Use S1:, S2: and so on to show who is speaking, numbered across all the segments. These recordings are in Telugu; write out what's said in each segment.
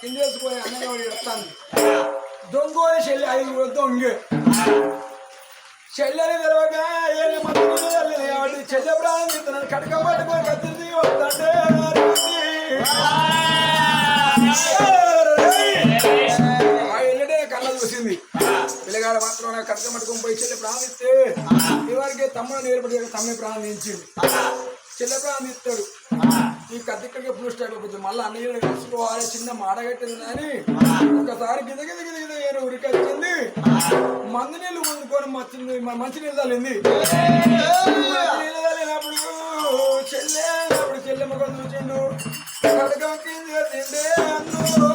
S1: కింద వేసుకొని అన్నం వాడి వస్తాను దొంగ చెల్లి? ఐదు దొంగ. చెల్లెని తెలవక ఏమి మంది వెళ్ళింది కాబట్టి చెల్లె కడక పట్టుకొని కత్తి. వస్తాడే ఆ కళ్ళ చూసింది. పిల్లగాడు మాత్రం నాకు కడక పట్టుకొని పోయి చెల్లె ప్రాణిస్తే ఇవరికి తమ్ముడు నేర్పడి తమ్ముడు ప్రాణించింది చెల్లె ప్రాణిస్తాడు ఈ కత్తి ఇక్కడికి ఫుల్ స్టాప్ అయిపోతుంది మళ్ళీ అన్నయ్య కలుసుకోవాలి చిన్న మాడగట్టింది అని ఒకసారి గిద గిద గిద గిద ఏరు ఉరికి వచ్చింది. మందు నీళ్ళు ముందుకొని మచ్చింది మంచి నీళ్ళు తల్లింది. నీళ్ళు తల్లినప్పుడు చెల్లె అప్పుడు కొంచెం ముఖం చూసిండు కింద తిండే అన్ను.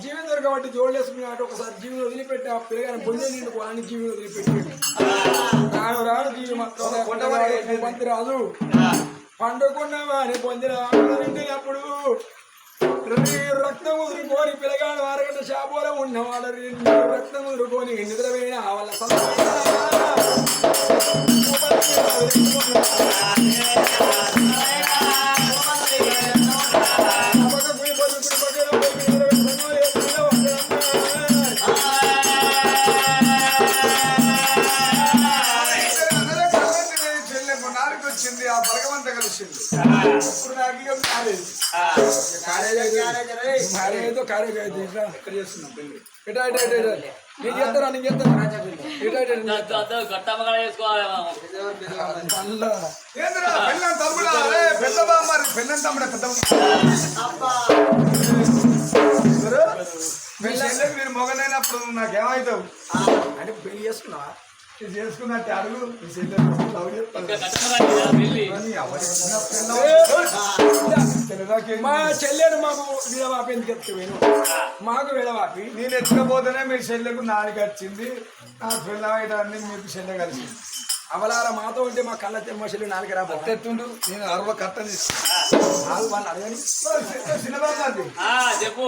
S1: జీవనం దొరకబట్టి జోడేసుకుని కాబట్టి ఒకసారి జీవిని వదిలిపెట్టి ఆ పిల్లగాని బొందే నిండు వాళ్ళని జీవిని వదిలిపెట్టి. రాను రాను జీవి పంతి రాదు పండుకున్నావా అని పొందిన అప్పుడు. రక్తం ఉదురుకొని పిల్లగాడు అరగంట షాపులో ఉన్నవాడు రక్తం ఉదురుకొని నిద్రపోయిన వాళ్ళ
S2: వచ్చింది ఆ. భగవంత కలిసింది ఇప్పుడు నాకు ఇక మ్యారేజ్
S1: మ్యారేజ్ కార్య ఇట్లా. ఇక్కడ చేస్తున్నాం ఇటా ఇటా ఇటా ఇటా ఇటా ఇటా
S2: ఏందిరా పెళ్ళం తమ్ముడా? అరే తమ్ముడే పెద్ద మీరు మొగనైనప్పుడు నాకేమవుతావు
S1: అంటే పెళ్ళి చేసుకున్నావా?
S2: చేసుకున్నట్టు అడుగు. మీ
S1: చెల్లెను మాకు విడవాపి ఎందుకు ఎత్తువేను మాకు విడవాపి
S2: నేను ఎత్తుకపోతేనే మీ చెల్లెకు నాలుగు వచ్చింది. నా పిల్ల అన్ని మీకు చెల్లె కలిసింది.
S1: అవలార మాతో ఉంటే మా కళ్ళ తెమ్మ చెల్లి నాలుగు రా
S2: ఎత్తుండు నేను అరవ కట్టని
S1: నాలుగు వాళ్ళు అడగని
S3: చెప్పు.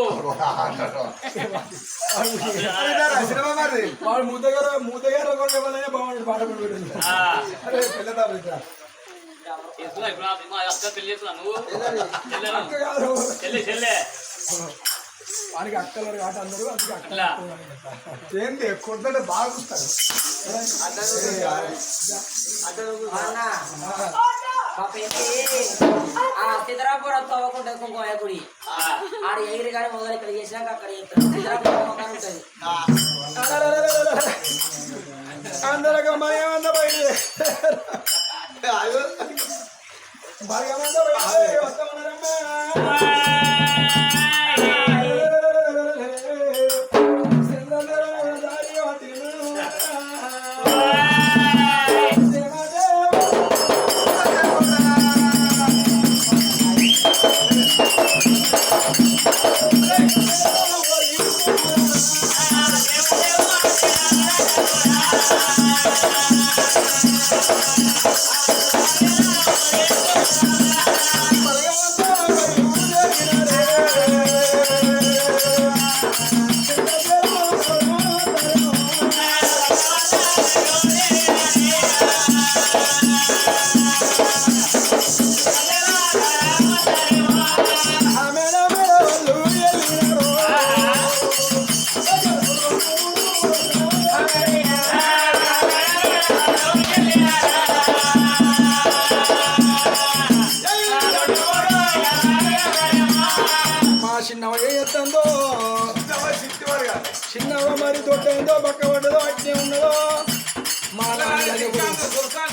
S1: వాడు ముద్దగారు ముద్దగారు కూడా ఎవరైనా బాగుంటుంది పాట కూడా పెట్టింది.
S3: ఆ,
S2: అరే పిల్లదా బిడ్డ
S3: చేసుకున్నా ఇప్పుడు ఆ సినిమా అక్క పెళ్ళి చేసుకున్నా నువ్వు? చెల్లె చెల్లె.
S1: వానికి అక్కలు కాబట్టి అందరూ అందుకే అక్క
S3: అట్లా.
S2: ఏంది కొట్టంటే బాగా చూస్తాడు
S4: సిద్ధరాపురం తవ్వకుండా కుంకుమ గుడి
S3: ఆ,
S4: ఆడ ఎగిరి కానీ మొదలు ఇక్కడ చేసినాక అక్కడ సిద్ధరాపురం ఉంటుంది
S1: అందరూ మర్యాద తొట్టేందో పక్క పడ్డదో అట్నే ఉన్నదో. మా నాన్న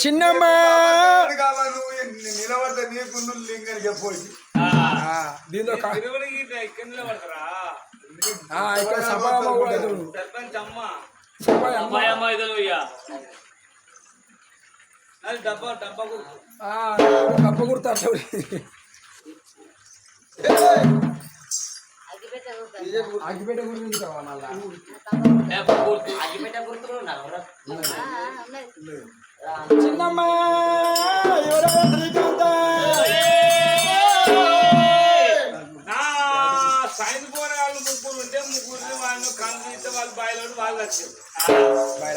S1: చిన్నమ్మా.
S5: చెప్పొచ్చు అమ్మ. డబ్బా డబ్బా గుర్తు
S1: అగ్గిపేట
S3: గుర్తు
S4: అగ్గిపేట గుర్తులు
S1: చిన్నమ్మా శ్రీకాంత
S5: సాయంత్రం పోరాళ్ళు ముగ్గురు ఉంటే ముగ్గురు వాళ్ళు కళ్ళు తీస్తే వాళ్ళు బయలు వాళ్ళు వచ్చారు
S2: బయట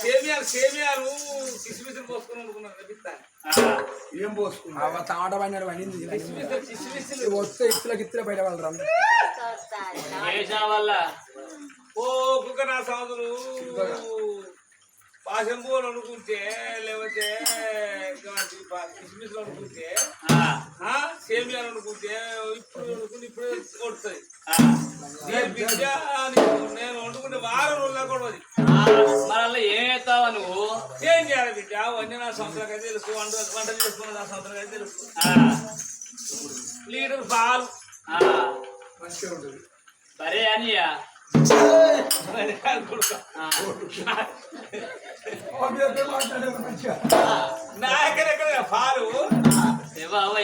S5: సేమియాలు సేమియాలు కిసిమిసులు పోసుకుని
S1: ఏం పోసుకున్నావు తాడ పడినాడు పడింది వస్తే ఇత్తులకి ఇత్తులే బయట
S3: వెళ్ళరా
S5: ఓ కుక్క నా సాధులు పాశం పూలు అనుకుంటే లేకపోతే కిస్మిస్ అనుకుంటే సేమియాలు అనుకుంటే ఇప్పుడు అనుకుంటే ఇప్పుడే కొడుతుంది నేను వండుకుంటే వారం రోజుల్లో కొడవది.
S3: మరల్లా ఏం చేస్తావా నువ్వు?
S5: ఏం చేయాలి బిడ్డ? అవన్నీ నా సొంతకైతే తెలుసు. వంట వంట చేసుకున్న నా సొంతకైతే తెలుసు. లీటర్ పాలు.
S3: మంచిగా ఉంటుంది. సరే అనియా.
S5: సరే అనుకుంటా. నాకెక్కడ పాలు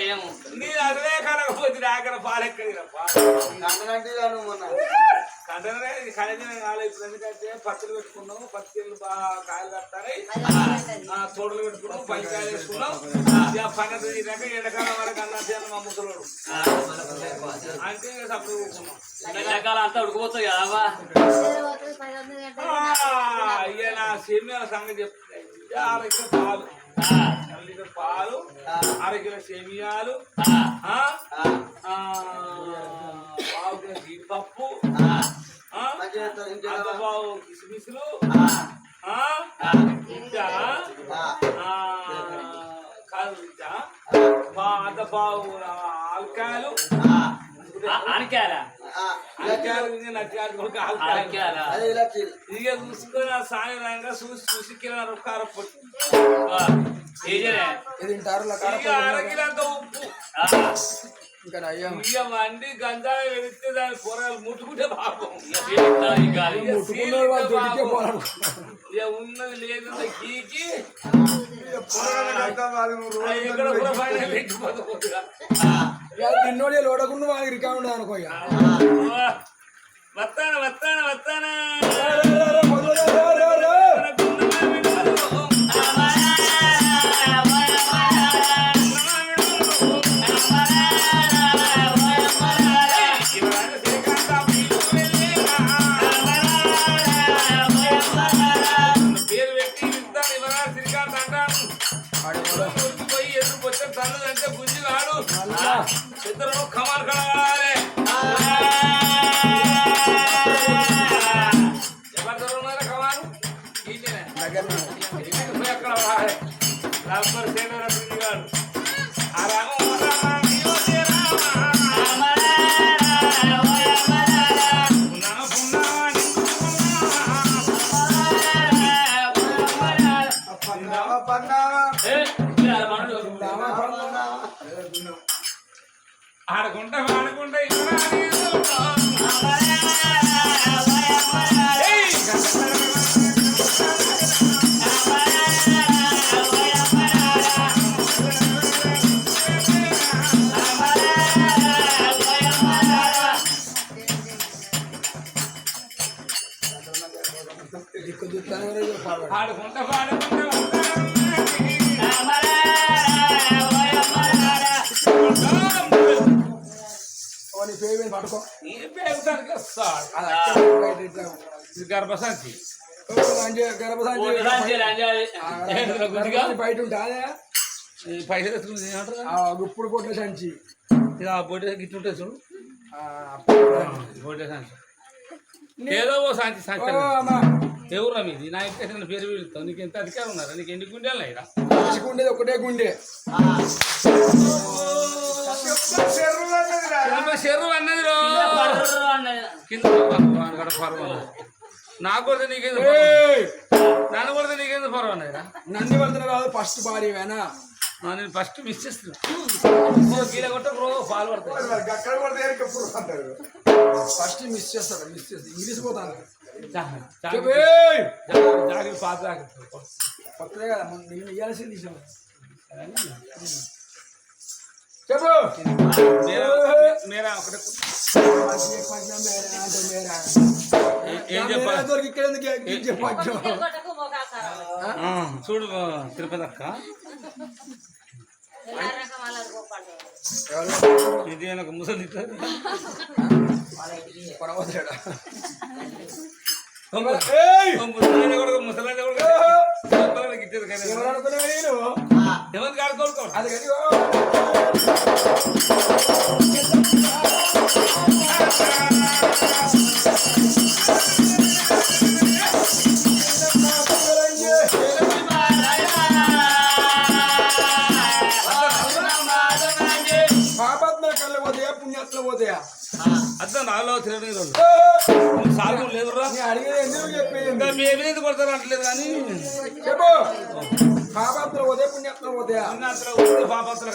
S3: ఏము
S5: నీ అసలే కనకపోతే నాకన పాలు ఎక్కడ పాలు కంటనే ఇది కనదిన కాలే ఇప్పుడు ఎందుకంటే పత్తులు పెట్టుకున్నాము పత్తిలు బాగా కాయలు కట్టాలి ఆ తోటలు పెట్టుకున్నాం పల్లి కాయలు వేసుకున్నాం పన్నెండు తీరాక ఎండాకాలం వరకు అన్న తిన్న మా ముసలోడు అంటే సప్పుడు
S3: ఎండాకాలం అంతా ఉడికిపోతుంది కదవా
S5: ఇక నా సేమియాల సంగతి చెప్తా అరకిల పాలు. లీటర్ పాలు. అరకిల సేమియాలు. పావు కిలో జీడిపప్పు పావు ఇంకా కాదు ఇంకా అర్ధ పావు
S3: ఆనకాయలు
S4: ఆనకాయలా?
S2: ఇక చూసుకొని ఆ సాయం రాగా చూసి చూసి కిలో రొక్కార పొట్టు
S3: వా. ఏజరే?
S1: ఇది తింటారు
S2: ఇక అరకిలంత ఉప్పు
S1: ఇంకా అయ్యా
S2: ఇక వండి గంజాయి వెళితే దాని కూరగాయలు ముట్టుకుంటే పాపం
S3: ఇక తీరుతా ఈ గాలి.
S2: ఇక
S1: ముట్టుకున్నాడు వాళ్ళు
S2: సీలితే
S1: దొరికే
S2: పాపం.
S1: పోవాలనుకున్నాడు
S2: ఇక ఉన్నది లేదు గీకి ఆ ఎక్కడ కూడా పైన పెట్టిపోతుంది
S1: ఇక తిన్నోడే లోడకుండా వాళ్ళకి రికార్డు ఉండదు అనుకో ఇక.
S2: వస్తానా వస్తానా వస్తానా రబ్బర్
S1: బయట
S2: గర్భసంచి
S1: గర్భసంచి బయట ఉంటాదే
S2: పైసలు ఏమంటారు
S1: ఆ గుప్పుడు కొట్ల సంచి
S2: ఇది ఆ ఉంటుంది చూడు
S1: ఆ,
S2: సంచి ఏదో ఓ సంచి సంచి ఎవరు మీది నా నా పేరు వెళ్తావు నీకు ఎంత అధికారం ఉన్నారా నీకు ఎన్ని గుండెలు అయినా
S1: మనిషికి ఉండేది ఒకటే గుండె.
S2: చెరువు అన్నది రో. కింద నాకు కూడా నీకేందు! నన్ను కూడా నీకేందు పర్వం అన్నదిరా
S1: నంది వర్ధన రాదు ఫస్ట్ భార్య వేనా
S2: నేను ఫస్ట్ మిస్ చేస్తున్నా. కీడ కొట్ట రో పాలు పడతాయి.
S1: ఫస్ట్ మిస్ చేస్తాడు మిస్ చేస్తాడు ఇంగ్లీష్ పోతాను
S2: జాగ్రత్త.
S1: చెప్పు, ఏయ్!
S2: జాగ్రత్త పాత జాగ్రత్త
S1: కొత్తదే కదా మొన్న నేను ఇయ్యాల్సింది తీసాను చెప్పు
S2: మీరా మీరా ఒకటే
S1: మంచిగా పట్టినా మేరా అంటే మేరా.
S2: ఏ- ఏం
S1: నా
S2: చెప్పాలి
S1: మేరా దొరికి ఇక్కడ ఎందుకు ఎక్కి చెప్పచ్చు
S5: కొట్టకు మోకాకారం.
S2: ఆ, చూడు ఆ, తిరుపతి అక్క
S5: ఎలా రకం అలా గోపాలు.
S2: ఇది నాకు ముసలి
S1: పర్వతాడా ఎవరు అనుకున్నావు అది పోతాయా?
S2: ఈరోజు
S1: ఏ!
S2: సాగు లేదురా.
S1: అడిగేది ఎందుకు
S2: కొడతారు అంటలేదు కానీ.
S1: పుణ్యాత్మ పోతాయా
S2: పాపత్తులు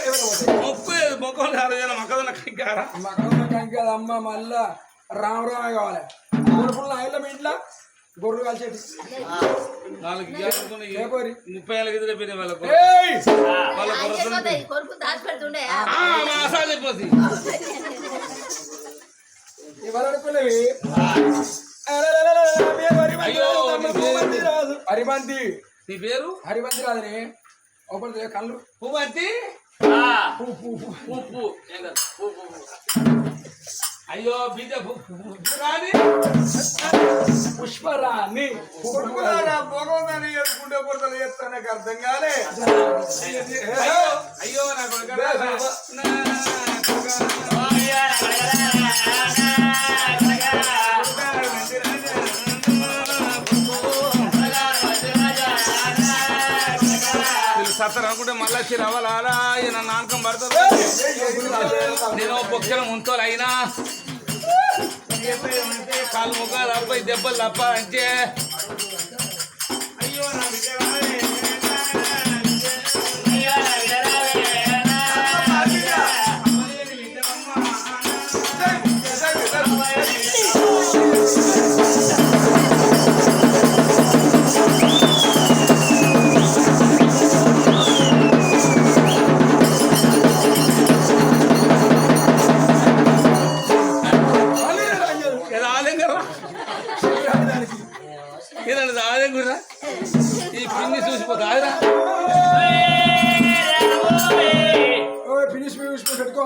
S1: ఎవరు పోతాయి
S2: మొక్కు మొక్కలు ఆరు వేల మొక్కదన్న కంకారా
S1: మకరంలో కంకి కదా అమ్మ మళ్ళా రామరామ కావాలి. గొర్రెపుల్ల ఆయన మీ ఇంట్లో?
S2: నాలుగు
S1: ఏపోరి
S2: ముప్పై ఏళ్ళకి వాళ్ళకు! వాళ్ళ మాసాలు అయిపోతుంది
S1: తమ్ముడు
S2: నీ పేరు?
S1: హరిబంతి రాదని ఒకటి కళ్ళు?
S2: పువ్వంతి?
S3: ఆ,
S1: పూ పూ పూ.
S2: అయ్యో బీజ పు- పు- పు- రాని
S1: పుష్పరాణి
S2: భగవంతుని ఎత్తుకుంటే కొడతాను చెప్తాను నాకు అర్థం కాలే. అయ్యో అయ్యో సత్తర్ అనుకుంటే మళ్ళీ వచ్చి రవ్వలారా ఈయన నానకం పడుతుంది. నేను బొక్కల ముంతలు అయినా కాలు ముఖాలు అబ్బాయి దెబ్బలు తప్ప అంటే అయ్యో నా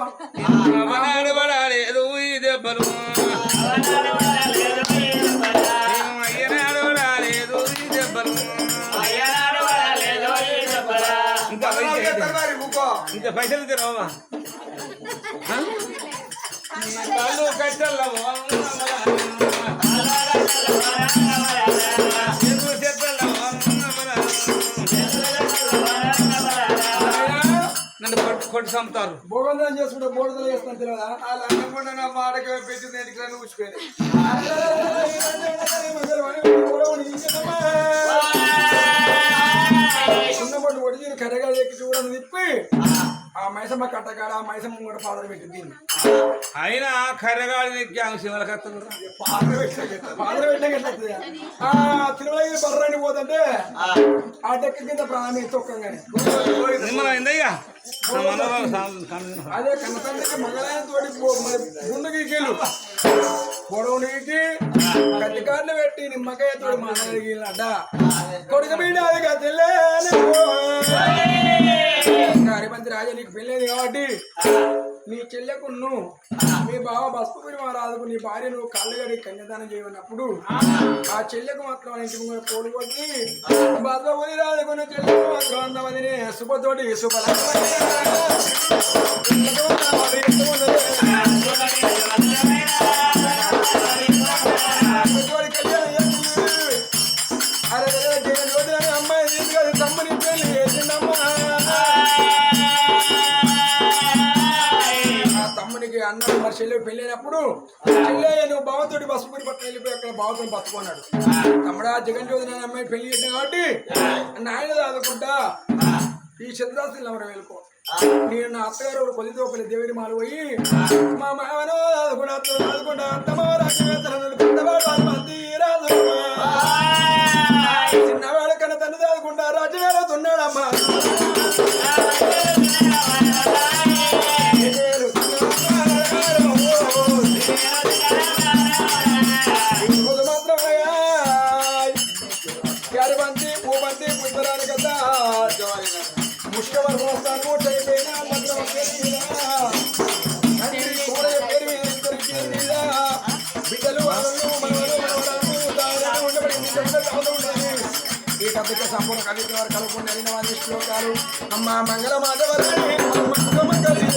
S1: ఫినిష్ పెట్టుకో
S2: అవనాడు పడాలేదు ఈ దెబ్బలు. నేను అయ్యనాడు పడాలేదు ఈ దెబ్బలు ఇంకా పైసలు తిరవా కట్టల్లవో కొట్టి కొట్టి చంపుతారు.
S1: భోగందరం చేసుకుంటే బోడదలు చేస్తాను తెలియదా?
S2: వాళ్ళు అనుకుంటే నా మాటకి పెట్టి నేను ఊసిపోయింది
S1: చిన్నప్పుడు ఒడిజీని కర్రగా ఎక్కి చూడని తిప్పి ఆ మైసమ్మ కట్టకాడ ఆ మైసమ్మ కూడా పాదర పెట్టి దీన్ని
S2: అయినా కర్రగాడి సినిమాల కత్తలు
S1: పాదర పెట్టే ఆ తిరుమలగిరి బర్రాని పోతుంటే ఆ. డెక్క కింద ప్రాణం తొక్కంగానే
S2: అయిందయ్యా?
S1: అదే కన్నతండ్రికి మగలైన తోటి గుండు గీకేలు. పొడవు నీకి కత్తికారులు పెట్టి నిమ్మకాయ తోటి మానగీలట కొడుకు బిడ్డ అది కత్తిలే రేపంతి రాజా నీకు పెళ్ళేది కాబట్టి నీ చెల్లెకున్ను మీ బావ బస్పుకుని మహారాజుకు నీ భార్య నువ్వు కళ్ళు గడి కన్యాదానం చేయనప్పుడు ఆ చెల్లెకు మాత్రం వాళ్ళ ఇంటి ముందు కోడి కొట్టి బస్పుని రాజుకున్న చెల్లెకు మాత్రం అందమని శుభతోటి శుభ చెల్లి పెళ్ళైనప్పుడు నువ్వు బావతోటి బస్సుకుని పక్కన వెళ్ళిపోయి అక్కడ బావతో పట్టుకున్నాడు తమ్ముడా జగన్ జ్యోతి నేను అమ్మాయి పెళ్ళి చేసిన కాబట్టి నాయన చదువుకుంటా ఈ చంద్రాస్తులు ఎవరు వెళ్ళిపో. నేను నా అత్తగారు కొద్దితో పల్లి దేవుడి మాలు పోయి మా మామను చదువుకుంటా చదువుకుంటా అత్తమ్మ రాజు పెద్దవాడు మంది రాదు చిన్నవాడు కన్నా తండ్రి చదువుకుంటా రాజు ఉన్నాడమ్మా. కవిత్వ అయిన వారి శ్లోకాలు అమ్మ మంగళ మాధవరి మంగళ